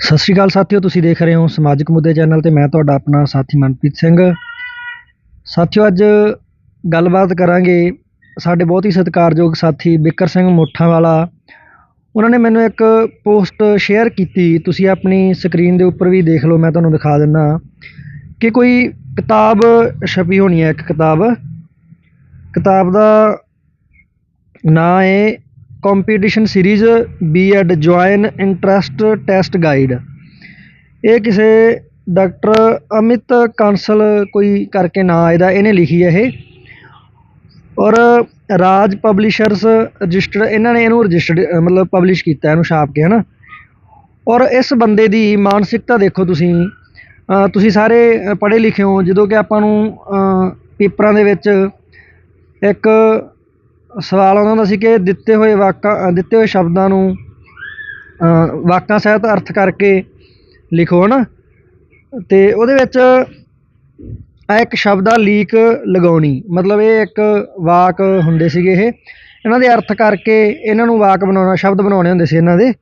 ਸਤਿ ਸ਼੍ਰੀ ਅਕਾਲ ਸਾਥੀਓ, ਤੁਸੀਂ ਦੇਖ ਰਹੇ ਹੋ ਸਮਾਜਿਕ ਮੁੱਦੇ ਚੈਨਲ ਤੇ ਮੈਂ ਤੁਹਾਡਾ ਆਪਣਾ ਸਾਥੀ ਮਨਪ੍ਰੀਤ ਸਿੰਘ। ਸਾਥੀਓ, ਅੱਜ ਗੱਲਬਾਤ ਕਰਾਂਗੇ ਸਾਡੇ ਬਹੁਤ ਹੀ ਸਤਿਕਾਰਯੋਗ ਸਾਥੀ ਬਿੱਕਰ ਸਿੰਘ ਮੋਠਾਂ ਵਾਲਾ ਉਹਨਾਂ ਨੇ ਮੈਨੂੰ ਇੱਕ ਪੋਸਟ ਸ਼ੇਅਰ ਕੀਤੀ, ਤੁਸੀਂ ਆਪਣੀ ਸਕਰੀਨ ਦੇ ਉੱਪਰ ਵੀ ਦੇਖ ਲਓ, ਮੈਂ ਤੁਹਾਨੂੰ ਦਿਖਾ ਦਿੰਦਾ। ਕਿ ਕੋਈ ਕਿਤਾਬ ਛਪੀ ਹੋਣੀ ਹੈ, ਇੱਕ ਕਿਤਾਬ। ਕਿਤਾਬ ਦਾ ਨਾਂ ਹੈ competition series BEd join interest test guide ਇਹ ਕਿਸੇ ਡਾਕਟਰ ਅਮਿਤ ਕਾਂਸਲ ਕੋਈ ਕਰਕੇ ਨਾਂ ਇਹਦਾ, ਇਹਨੇ ਲਿਖੀ ਹੈ ਇਹ। ਔਰ ਰਾਜ ਪਬਲਿਸ਼ਰਸ ਰਜਿਸਟਰਡ ਇਹਨਾਂ ਨੇ ਇਹਨੂੰ ਰਜਿਸਟਰਡ ਮਤਲਬ ਪਬਲਿਸ਼ ਕੀਤਾ, ਇਹਨੂੰ ਛਾਪ ਕੇ, ਹਨਾ। ਔਰ ਇਸ ਬੰਦੇ ਦੀ ਮਾਨਸਿਕਤਾ ਦੇਖੋ ਤੁਸੀਂ। ਤੁਸੀਂ ਸਾਰੇ ਪੜ੍ਹੇ ਲਿਖੇ ਹੋ, ਜਦੋਂ ਕਿ ਆਪਾਂ ਨੂੰ ਪੇਪਰਾਂ ਦੇ ਵਿੱਚ ਇੱਕ ਸਵਾਲ ਉਹਨਾਂ ਦਾ ਸੀ ਕਿ ਦਿੱਤੇ ਹੋਏ ਵਾਕਾਂ ਦਿੱਤੇ ਹੋਏ ਸ਼ਬਦਾਂ ਨੂੰ ਵਾਕਾਂ ਸਹਿਤ ਅਰਥ ਕਰਕੇ ਲਿਖੋ ਹੈ ਨਾ ਅਤੇ ਉਹਦੇ ਵਿੱਚ ਆ ਇੱਕ ਸ਼ਬਦ ਆ ਲੀਕ ਲਗਾਉਣੀ। ਮਤਲਬ ਇਹ ਇੱਕ ਵਾਕ ਹੁੰਦੇ ਸੀਗੇ ਇਹ। ਇਹਨਾਂ ਦੇ ਅਰਥ ਕਰਕੇ ਇਹਨਾਂ ਨੂੰ ਵਾਕ ਬਣਾਉਣਾ, ਸ਼ਬਦ ਬਣਾਉਣੇ ਹੁੰਦੇ ਸੀ ਇਹਨਾਂ ਦੇ।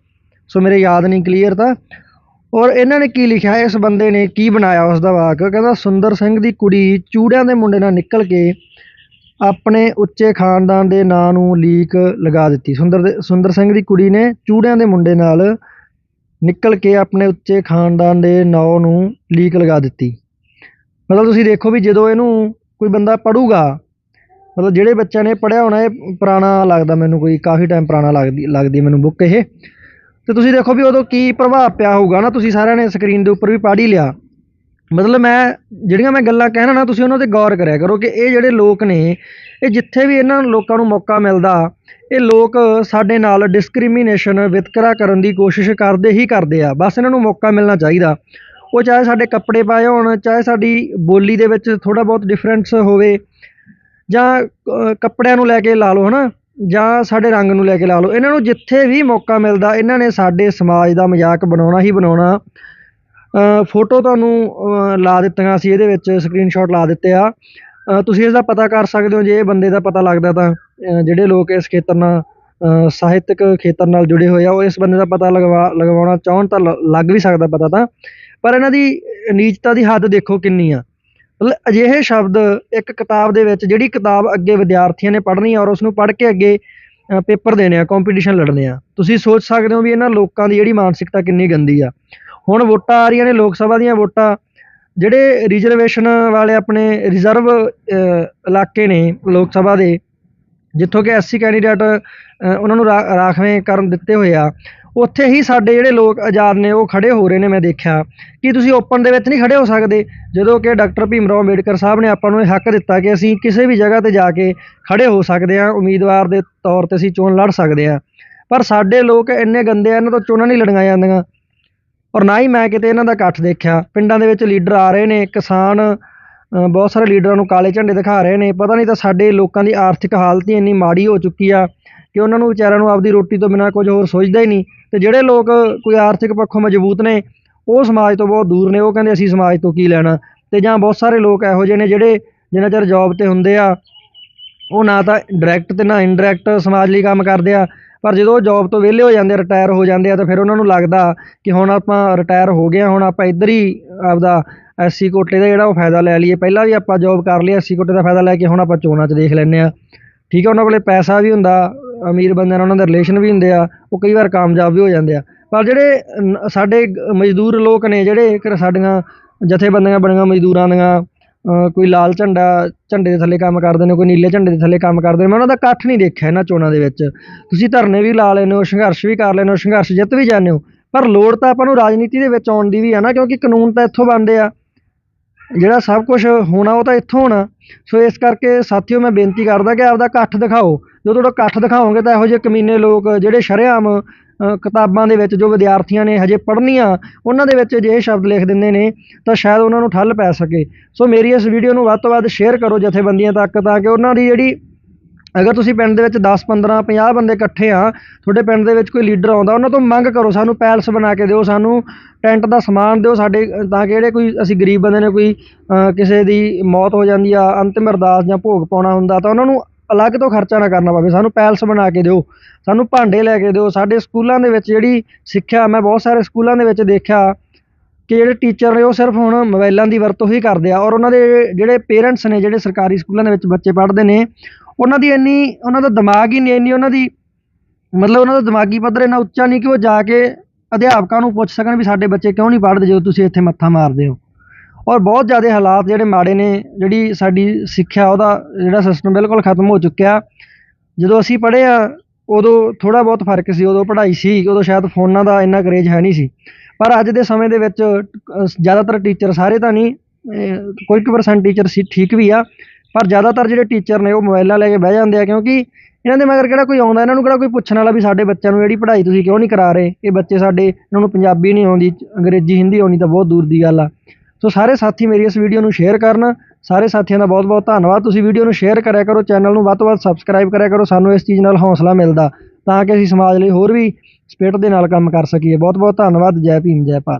ਸੋ ਮੇਰੇ ਯਾਦ ਨਹੀਂ ਕਲੀਅਰ ਤਾਂ। ਔਰ ਇਹਨਾਂ ਨੇ ਕੀ ਲਿਖਿਆ? ਇਸ ਬੰਦੇ ਨੇ ਕੀ ਬਣਾਇਆ ਉਸ ਦਾ ਵਾਕ? ਕਹਿੰਦਾ, ਸੁੰਦਰ ਸਿੰਘ ਦੀ ਕੁੜੀ ਚੂੜਿਆਂ ਦੇ ਮੁੰਡੇ ਨਾਲ ਨਿਕਲ ਕੇ ਆਪਣੇ ਉੱਚੇ ਖਾਨਦਾਨ ਦੇ ਨਾਂ ਨੂੰ ਲੀਕ ਲਗਾ ਦਿੱਤੀ। ਸੁੰਦਰ ਦੇ ਸੁੰਦਰ ਸਿੰਘ ਦੀ ਕੁੜੀ ਨੇ ਚੂੜਿਆਂ ਦੇ ਮੁੰਡੇ ਨਾਲ ਨਿਕਲ ਕੇ ਆਪਣੇ ਉੱਚੇ ਖਾਨਦਾਨ ਦੇ ਨਾਂ ਨੂੰ ਲੀਕ ਲਗਾ ਦਿੱਤੀ। ਮਤਲਬ ਤੁਸੀਂ ਦੇਖੋ ਵੀ ਜਦੋਂ ਇਹਨੂੰ ਕੋਈ ਬੰਦਾ ਪੜੂਗਾ ਮਤਲਬ ਜਿਹੜੇ ਬੱਚਿਆਂ ਨੇ ਪੜਿਆ ਹੋਣਾ, ਇਹ ਪੁਰਾਣਾ ਲੱਗਦਾ ਮੈਨੂੰ ਕੋਈ, ਕਾਫੀ ਟਾਈਮ ਪੁਰਾਣਾ ਲੱਗਦੀ ਲੱਗਦੀ ਮੈਨੂੰ ਬੁੱਕ ਇਹ। ਤੇ ਤੁਸੀਂ ਦੇਖੋ ਵੀ ਉਦੋਂ ਕੀ ਪ੍ਰਭਾਵ ਪਿਆ ਹੋਊਗਾ ਨਾ, ਤੁਸੀਂ ਸਾਰਿਆਂ ਨੇ ਸਕਰੀਨ ਦੇ ਉੱਪਰ ਵੀ ਪੜ੍ਹ ਹੀ ਲਿਆ। ਮਤਲਬ ਮੈਂ ਜਿਹੜੀਆਂ ਮੈਂ ਗੱਲਾਂ ਕਹਿਣਾ ਨਾ ਤੁਸੀਂ ਉਹਨਾਂ ਤੇ ਗੌਰ ਕਰਿਆ ਕਰੋ ਕਿ ਇਹ ਜਿਹੜੇ ਲੋਕ ਨੇ ਇਹ ਜਿੱਥੇ ਵੀ ਇਹਨਾਂ ਲੋਕਾਂ ਨੂੰ ਮੌਕਾ ਮਿਲਦਾ ਇਹ ਲੋਕ ਸਾਡੇ ਨਾਲ ਡਿਸਕ੍ਰਿਮੀਨੇਸ਼ਨ ਵਿਤਕਰਾ ਕਰਨ ਦੀ ਕੋਸ਼ਿਸ਼ ਕਰਦੇ ਹੀ ਕਰਦੇ ਆ। ਬਸ ਇਹਨਾਂ ਨੂੰ ਮੌਕਾ ਮਿਲਣਾ ਚਾਹੀਦਾ। ਉਹ ਚਾਹੇ ਸਾਡੇ ਕੱਪੜੇ ਪਾਏ ਹੋਣ ਚਾਹੇ ਸਾਡੀ ਬੋਲੀ ਦੇ ਵਿੱਚ ਥੋੜਾ ਬਹੁਤ ਡਿਫਰੈਂਸ ਹੋਵੇ ਜਾਂ ਅ, ਕੱਪੜਿਆਂ ਨੂੰ ਲੈ ਕੇ ਲਾ ਲਓ ਹਨਾ? ਜਾਂ ਸਾਡੇ ਰੰਗ ਨੂੰ ਲੈ ਕੇ ਲਾ ਲਓ। ਇਹਨਾਂ ਨੂੰ ਜਿੱਥੇ ਵੀ ਮੌਕਾ ਮਿਲਦਾ ਇਹਨਾਂ ਨੇ ਸਾਡੇ ਸਮਾਜ ਦਾ ਮਜ਼ਾਕ ਬਣਾਉਣਾ ਹੀ ਬਣਾਉਣਾ। ਫੋਟੋ ਤੁਹਾਨੂੰ ਲਾ ਦਿੱਤੀਆਂ ਸੀ ਇਹਦੇ ਵਿੱਚ ਸਕਰੀਨਸ਼ਾਟ ਲਾ ਦਿੱਤੇ ਆ। ਤੁਸੀਂ ਇਸ ਦਾ ਪਤਾ ਕਰ ਸਕਦੇ ਹੋ ਜੇ ਇਹ ਬੰਦੇ ਦਾ ਪਤਾ ਲੱਗਦਾ ਤਾਂ ਜਿਹੜੇ ਲੋਕ ਇਸ ਖੇਤਰ ਨਾਲ ਅ, ਸਾਹਿਤਕ ਖੇਤਰ ਨਾਲ ਜੁੜੇ ਹੋਏ ਆ ਉਹ ਇਸ ਬੰਦੇ ਦਾ ਪਤਾ ਲਗਵਾ ਲਗਵਾਉਣਾ ਚਾਹਣ ਤਾਂ ਲ- ਲੱਗ ਵੀ ਸਕਦਾ ਪਤਾ ਤਾਂ। ਪਰ ਇਹਨਾਂ ਦੀ ਨੀਚਤਾ ਦੀ ਹੱਦ ਦੇਖੋ ਕਿੰਨੀ ਆ। ਮਤਲਬ ਅਜਿਹੇ ਸ਼ਬਦ ਇੱਕ ਕਿਤਾਬ ਦੇ ਵਿੱਚ ਜਿਹੜੀ ਕਿਤਾਬ ਅੱਗੇ ਵਿਦਿਆਰਥੀਆਂ ਨੇ ਪੜ੍ਹਨੀ ਆ ਔਰ ਉਸ ਨੂੰ ਪੜ੍ਹ ਕੇ ਅੱਗੇ ਪੇਪਰ ਦੇਣੇ ਆ ਕੰਪੀਟੀਸ਼ਨ ਲੜਨੇ ਆ। ਤੁਸੀਂ ਸੋਚ ਸਕਦੇ ਹੋ ਵੀ ਇਹਨਾਂ ਲੋਕਾਂ ਦੀ ਜਿਹੜੀ ਮਾਨਸਿਕਤਾ ਕਿੰਨੀ ਗੰਦੀ ਆ। ਹੁਣ ਵੋਟਾਂ ਆ ਰਹੀਆਂ ਨੇ, ਲੋਕ ਸਭਾ ਦੀਆਂ ਵੋਟਾਂ। ਜਿਹੜੇ ਰਿਜ਼ਰਵੇਸ਼ਨ ਵਾਲੇ ਆਪਣੇ ਰਿਜ਼ਰਵ ਇਲਾਕੇ ਨੇ ਲੋਕ ਸਭਾ ਦੇ, ਜਿੱਥੋਂ ਕਿ ਐਸਸੀ ਕੈਂਡੀਡੇਟ ਉਹਨਾਂ ਨੂੰ ਰਾ- ਰਾਖਵੇਂ ਕਰਨ ਦਿੱਤੇ ਹੋਏ ਆ, ਉੱਥੇ ਹੀ ਸਾਡੇ ਜਿਹੜੇ ਲੋਕ ਆਜ਼ਾਦ ਨੇ, ਉਹ ਖੜੇ ਹੋ ਰਹੇ ਨੇ, ਮੈਂ ਦੇਖਿਆ। ਕਿ ਤੁਸੀਂ ਓਪਨ ਦੇ ਵਿੱਚ ਨਹੀਂ ਖੜੇ ਹੋ ਸਕਦੇ? ਜਦੋਂ ਕਿ ਡਾਕਟਰ ਭੀਮ ਰਾਓ ਅੰਬੇਡਕਰ ਸਾਹਿਬ ਨੇ ਆਪਾਂ ਨੂੰ ਇਹ ਹੱਕ ਦਿੱਤਾ ਕਿ ਅਸੀਂ ਕਿਸੇ ਵੀ ਜਗ੍ਹਾ ਤੇ ਜਾ ਕੇ ਖੜੇ ਹੋ ਸਕਦੇ ਹਾਂ, ਉਮੀਦਵਾਰ ਦੇ ਤੌਰ ਤੇ ਅਸੀਂ ਚੋਣ ਲੜ ਸਕਦੇ ਹਾਂ। ਪਰ ਸਾਡੇ ਲੋਕ ਇੰਨੇ ਗੰਦੇ ਆ, ਇਹਨਾਂ ਤੋਂ ਚੋਣਾਂ ਨਹੀਂ ਲੜੀਆਂ ਜਾਂਦੀਆਂ। ਔਰ ਨਾ ਹੀ ਮੈਂ ਕਿਤੇ ਇਹਨਾਂ ਦਾ ਇਕੱਠ ਦੇਖਿਆ। ਪਿੰਡਾਂ ਦੇ ਵਿੱਚ ਲੀਡਰ ਆ ਰਹੇ ਨੇ, ਕਿਸਾਨ ਬਹੁਤ ਸਾਰੇ ਲੀਡਰਾਂ ਨੂੰ ਕਾਲੇ ਝੰਡੇ ਦਿਖਾ ਰਹੇ ਨੇ। ਪਤਾ ਨਹੀਂ ਤਾਂ ਸਾਡੇ ਲੋਕਾਂ ਦੀ ਆਰਥਿਕ ਹਾਲਤ ਹੀ ਇੰਨੀ ਮਾੜੀ ਹੋ ਚੁੱਕੀ ਆ ਕਿ ਉਹਨਾਂ ਨੂੰ ਵਿਚਾਰਿਆਂ ਨੂੰ ਆਪਦੀ ਰੋਟੀ ਤੋਂ ਬਿਨਾਂ ਕੁਝ ਹੋਰ ਸੋਚਦਾ ਹੀ ਨਹੀਂ। ਤੇ ਜਿਹੜੇ ਲੋਕ ਕੋਈ ਆਰਥਿਕ ਪੱਖੋਂ ਮਜ਼ਬੂਤ ਨੇ, ਉਹ ਸਮਾਜ ਤੋਂ ਬਹੁਤ ਦੂਰ ਨੇ। ਉਹ ਕਹਿੰਦੇ ਅਸੀਂ ਸਮਾਜ ਤੋਂ ਕੀ ਲੈਣਾ? ਤੇ ਜਾਂ ਬਹੁਤ ਸਾਰੇ ਲੋਕ ਇਹੋ ਜਿਹੇ ਨੇ ਜਿਹੜੇ ਜਿੰਨਾ ਚਿਰ ਜੌਬ ਤੇ ਹੁੰਦੇ ਆ, ਉਹ ਨਾ ਤਾਂ ਡਾਇਰੈਕਟ ਤੇ ਨਾ ਇਨਡਾਇਰੈਕਟ ਸਮਾਜ ਲਈ ਕੰਮ ਕਰਦੇ ਆ। ਪਰ ਜਦੋਂ ਉਹ ਜੌਬ ਤੋਂ ਵਿਹਲੇ ਹੋ ਜਾਂਦੇ ਆ ਰਿਟਾਇਰ ਹੋ ਜਾਂਦੇ ਆ, ਤਾਂ ਫਿਰ ਉਹਨਾਂ ਨੂੰ ਲੱਗਦਾ ਕਿ ਹੁਣ ਆਪਾਂ ਰਿਟਾਇਰ ਹੋ ਗਏ ਆ, ਹੁਣ ਆਪਾਂ ਇੱਧਰ ਹੀ ਆਪਦਾ ਐਸਸੀ ਕੋਟੇ ਦਾ ਜਿਹੜਾ ਉਹ ਫਾਇਦਾ ਲੈ ਲਈਏ। ਪਹਿਲਾਂ ਵੀ ਆਪਾਂ ਜੌਬ ਕਰ ਲਈ ਐਸਸੀ ਕੋਟੇ ਦਾ ਫਾਇਦਾ ਲੈ ਕੇ ਹੁਣ ਆਪਾਂ ਚੋਣਾਂ 'ਚ ਦੇਖ ਲੈਂਦੇ ਆ। ਠੀਕ ਆ, ਉਹਨਾਂ ਕੋਲੇ ਪੈਸਾ ਵੀ ਹੁੰਦਾ, ਅਮੀਰ ਬੰਦਿਆਂ ਨਾਲ ਉਹਨਾਂ ਦੇ ਰਿਲੇਸ਼ਨ ਵੀ ਹੁੰਦੇ ਆ, ਉਹ ਕਈ ਵਾਰ ਕਾਮਯਾਬ ਵੀ ਹੋ ਜਾਂਦੇ ਆ। ਪਰ ਜਿਹੜੇ ਨ- ਸਾਡੇ ਮਜ਼ਦੂਰ ਲੋਕ ਨੇ, ਜਿਹੜੇ ਇੱਕ ਸਾਡੀਆਂ ਜਥੇਬੰਦੀਆਂ ਬਣੀਆਂ, ਮਜ਼ਦੂਰਾਂ ਦੀਆਂ ਕੋਈ ਲਾਲ ਝੰਡਾ ਝੰਡੇ ਦੇ ਥੱਲੇ ਕੰਮ ਕਰਦੇ ਨੇ, ਕੋਈ ਨੀਲੇ ਝੰਡੇ ਦੇ ਥੱਲੇ ਕੰਮ ਕਰਦੇ ਨੇ, ਮੈਂ ਉਹਨਾਂ ਦਾ ਇਕੱਠ ਨਹੀਂ ਦੇਖਿਆ ਇਹਨਾਂ ਚੋਣਾਂ ਦੇ ਵਿੱਚ। ਤੁਸੀਂ ਧਰਨੇ ਵੀ ਲਾ ਲੈਂਦੇ ਹੋ, ਸੰਘਰਸ਼ ਵੀ ਕਰ ਲੈਂਦੇ ਹੋ, ਸੰਘਰਸ਼ ਜਿੱਤ ਵੀ ਜਾਂਦੇ ਹੋ, ਪਰ ਲੋੜ ਤਾਂ ਆਪਾਂ ਨੂੰ ਰਾਜਨੀਤੀ ਦੇ ਵਿੱਚ ਆਉਣ ਦੀ ਵੀ ਆ ਨਾ, ਕਿਉਂਕਿ ਕਾਨੂੰਨ ਤਾਂ ਇੱਥੋਂ ਬਣਦੇ ਆ। ਜਿਹੜਾ ਸਭ ਕੁਝ ਹੋਣਾ ਉਹ ਤਾਂ ਇੱਥੋਂ ਹੋਣਾ। ਸੋ ਇਸ ਕਰਕੇ ਸਾਥੀਓ, ਮੈਂ ਬੇਨਤੀ ਕਰਦਾ ਕਿ ਆਪਦਾ ਇਕੱਠ ਦਿਖਾਓ। ਜਦੋਂ ਤੁਹਾਡਾ ਇਕੱਠ ਦਿਖਾਓਗੇ ਤਾਂ ਇਹੋ ਜਿਹੇ ਕਮੀਨੇ ਲੋਕ, ਜਿਹੜੇ ਸ਼ਰੇਆਮ ਕਿਤਾਬਾਂ ਦੇ ਵਿੱਚ ਜੋ ਵਿਦਿਆਰਥੀਆਂ ਨੇ ਹਜੇ ਪੜ੍ਹਨੀਆਂ, ਉਹਨਾਂ ਦੇ ਵਿੱਚ ਜੇ ਇਹ ਸ਼ਬਦ ਲਿਖ ਦਿੰਦੇ ਨੇ, ਤਾਂ ਸ਼ਾਇਦ ਉਹਨਾਂ ਨੂੰ ਠੱਲ ਪੈ ਸਕੇ। ਸੋ ਮੇਰੀ ਇਸ ਵੀਡੀਓ ਨੂੰ ਵੱਧ ਤੋਂ ਵੱਧ ਸ਼ੇਅਰ ਕਰੋ ਜਥੇਬੰਦੀਆਂ ਤੱਕ, ਤਾਂ ਕਿ ਉਹਨਾਂ ਦੀ ਜਿਹੜੀ, ਅਗਰ ਤੁਸੀਂ ਪਿੰਡ ਦੇ ਵਿੱਚ 10 15 50 ਬੰਦੇ ਇਕੱਠੇ ਆ, ਤੁਹਾਡੇ ਪਿੰਡ ਦੇ ਵਿੱਚ ਕੋਈ ਲੀਡਰ ਆਉਂਦਾ, ਉਹਨਾਂ ਤੋਂ ਮੰਗ ਕਰੋ, ਸਾਨੂੰ ਪੈਲਸ ਬਣਾ ਕੇ ਦਿਓ, ਸਾਨੂੰ ਟੈਂਟ ਦਾ ਸਮਾਨ ਦਿਓ ਸਾਡੇ, ਤਾਂ ਕਿ ਜਿਹੜੇ ਕੋਈ ਅਸੀਂ ਗਰੀਬ ਬੰਦੇ ਨੇ ਕੋਈ ਕਿਸੇ ਦੀ ਮੌਤ ਹੋ ਜਾਂਦੀ ਆ, ਅੰਤਿਮ ਅਰਦਾਸ ਜਾਂ ਭੋਗ ਪਾਉਣਾ ਹੁੰਦਾ, ਤਾਂ ਉਹਨਾਂ ਨੂੰ ਅਲੱਗ ਤੋਂ ਖਰਚਾ ਨਾ ਕਰਨਾ ਪਵੇ। ਸਾਨੂੰ ਪੈਲਸ ਬਣਾ ਕੇ ਦਿਓ, ਸਾਨੂੰ ਭਾਂਡੇ ਲੈ ਕੇ ਦਿਓ। ਸਾਡੇ ਸਕੂਲਾਂ ਦੇ ਵਿੱਚ ਜਿਹੜੀ ਸਿੱਖਿਆ, ਮੈਂ ਬਹੁਤ ਸਾਰੇ ਸਕੂਲਾਂ ਦੇ ਵਿੱਚ ਦੇਖਿਆ ਕਿ ਜਿਹੜੇ ਟੀਚਰ ਨੇ ਉਹ ਸਿਰਫ ਹੁਣ ਮੋਬਾਈਲਾਂ ਦੀ ਵਰਤੋਂ ਹੀ ਕਰਦੇ ਆ ਔਰ ਉਹਨਾਂ ਦੇ ਜਿਹੜੇ ਪੇਰੈਂਟਸ ਨੇ, ਜਿਹੜੇ ਸਰਕਾਰੀ ਸਕੂਲਾਂ ਦੇ ਵਿੱਚ ਬੱਚੇ ਪੜ੍ਹਦੇ ਨੇ, ਉਹਨਾਂ ਦੀ ਇੰਨੀ, ਉਹਨਾਂ ਦਾ ਦਿਮਾਗ ਹੀ ਨਹੀਂ, ਇੰਨੀ ਉਹਨਾਂ ਦੀ ਮਤਲਬ ਉਹਨਾਂ ਦਾ ਦਿਮਾਗੀ ਪੱਧਰ ਇੰਨਾ ਉੱਚਾ ਨਹੀਂ ਕਿ ਉਹ ਜਾ ਕੇ ਅਧਿਆਪਕਾਂ ਨੂੰ ਪੁੱਛ ਸਕਣ ਵੀ ਸਾਡੇ ਬੱਚੇ ਕਿਉਂ ਨਹੀਂ ਪੜ੍ਹਦੇ ਜਦੋਂ ਤੁਸੀਂ ਇੱਥੇ ਮੱਥਾ ਮਾਰਦੇ ਹੋ। ਔਰ ਬਹੁਤ ਜ਼ਿਆਦਾ ਹਾਲਾਤ ਜਿਹੜੇ ਮਾੜੇ ਨੇ, ਜਿਹੜੀ ਸਾਡੀ ਸਿੱਖਿਆ, ਉਹਦਾ ਜਿਹੜਾ ਸਿਸਟਮ ਬਿਲਕੁਲ ਖਤਮ ਹੋ ਚੁੱਕਿਆ। ਜਦੋਂ ਅਸੀਂ ਪੜ੍ਹੇ ਆ, ਉਦੋਂ ਥੋੜ੍ਹਾ ਬਹੁਤ ਫ਼ਰਕ ਸੀ, ਉਦੋਂ ਪੜ੍ਹਾਈ ਸੀ, ਉਦੋਂ ਸ਼ਾਇਦ ਫੋਨਾਂ ਦਾ ਇੰਨਾ ਕਰੇਜ ਹੈ ਨਹੀਂ ਸੀ। ਪਰ ਅੱਜ ਦੇ ਸਮੇਂ ਦੇ ਵਿੱਚ ਜ਼ਿਆਦਾਤਰ ਟੀਚਰ ਸਾਰੇ ਤਾਂ ਨਹੀਂ ਕੋਈ ਕੁ ਪਰਸੈਂਟ ਟੀਚਰ ਸੀ, ਠੀਕ ਵੀ ਆ, ਪਰ ਜ਼ਿਆਦਾਤਰ ਜਿਹੜੇ ਟੀਚਰ ਨੇ, ਉਹ ਮੋਬਾਈਲਾਂ ਲੈ ਕੇ ਬਹਿ ਜਾਂਦੇ ਆ, ਕਿਉਂਕਿ ਇਹਨਾਂ ਦੇ ਮਗਰ ਕਿਹੜਾ ਕੋਈ ਆਉਂਦਾ, ਇਹਨਾਂ ਨੂੰ ਕਿਹੜਾ ਕੋਈ ਪੁੱਛਣ ਵਾਲਾ ਵੀ ਸਾਡੇ ਬੱਚਿਆਂ ਨੂੰ ਜਿਹੜੀ ਪੜ੍ਹਾਈ ਤੁਸੀਂ ਕਿਉਂ ਨਹੀਂ ਕਰਾ ਰਹੇ? ਇਹ ਬੱਚੇ ਸਾਡੇ, ਇਹਨਾਂ ਨੂੰ ਪੰਜਾਬੀ ਨਹੀਂ ਆਉਂਦੀ, ਅੰਗਰੇਜ਼ੀ, ਹਿੰਦੀ ਆਉਣੀ ਤਾਂ ਬਹੁਤ ਦੂਰ ਦੀ ਗੱਲ ਆ। ਸੋ ਸਾਰੇ ਸਾਥੀ ਮੇਰੀ ਇਸ ਵੀਡੀਓ ਨੂੰ ਸ਼ੇਅਰ ਕਰਨ। ਸਾਰੇ ਸਾਥੀਆਂ ਦਾ ਬਹੁਤ ਬਹੁਤ ਧੰਨਵਾਦ। ਤੁਸੀਂ ਵੀਡੀਓ ਨੂੰ ਸ਼ੇਅਰ ਕਰਿਆ ਕਰੋ ਚੈਨਲ ਨੂੰ ਵੱਧ ਤੋਂ ਵੱਧ ਸਬਸਕ੍ਰਾਈਬ ਕਰਿਆ ਕਰੋ, ਸਾਨੂੰ ਇਸ ਚੀਜ਼ ਨਾਲ ਹੌਸਲਾ ਮਿਲਦਾ ਤਾਂ ਕਿ ਅਸੀਂ ਸਮਾਜ ਲਈ ਹੋਰ ਵੀ ਸਪਿਰਿਟ ਦੇ ਨਾਲ ਕੰਮ ਕਰ ਸਕੀਏ। ਬਹੁਤ ਬਹੁਤ ਧੰਨਵਾਦ। ਜੈ ਭੀਮ, ਜੈ ਭਾਰਤ।